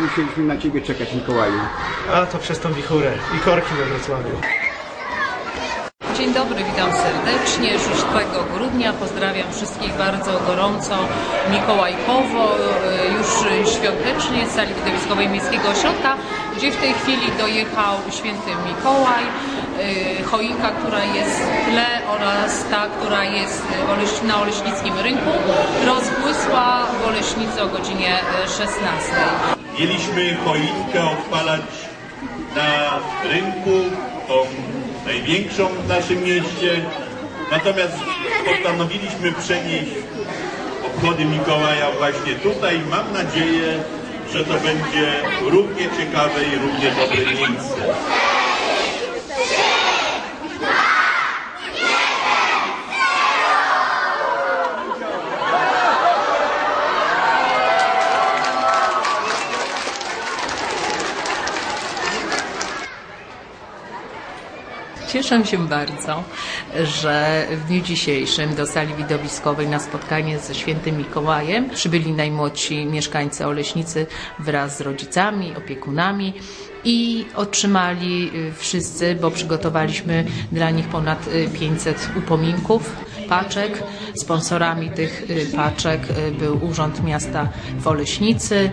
musieliśmy na Ciebie czekać, Mikołaju? A to przez tą wichurę i korki we Wrocławiu. Dzień dobry, witam serdecznie. 6 grudnia pozdrawiam wszystkich bardzo gorąco, mikołajkowo, e, już świątecznie z sali widowiskowej Miejskiego Ośrodka, gdzie w tej chwili dojechał święty Mikołaj, e, choinka, która jest w tle oraz ta, która jest na Oleśnickim Rynku, rozbłysła w Oleśnicy o godzinie e, 16. Mieliśmy choinkę odpalać na rynku, tą największą w naszym mieście. Natomiast postanowiliśmy przenieść obchody Mikołaja właśnie tutaj. Mam nadzieję, że to będzie równie ciekawe i równie dobre miejsce. Cieszę się bardzo, że w dniu dzisiejszym do sali widowiskowej na spotkanie ze świętym Mikołajem. Przybyli najmłodsi mieszkańcy Oleśnicy wraz z rodzicami, opiekunami i otrzymali y, wszyscy, bo przygotowaliśmy dla nich ponad y, 500 upominków, paczek. Sponsorami tych y, paczek y, był Urząd Miasta w Oleśnicy,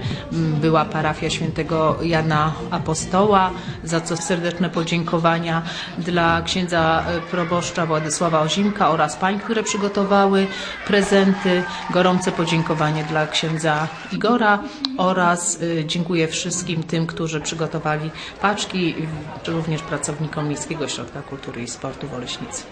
była parafia świętego Jana Apostoła, za co serdeczne podziękowania dla księdza y, proboszcza Władysława Ozimka oraz pań, które przygotowały prezenty. Gorące podziękowanie dla księdza Igora oraz y, dziękuję wszystkim tym, którzy przygotowali paczki, również pracownikom Miejskiego Ośrodka Kultury i Sportu w Oleśnicy.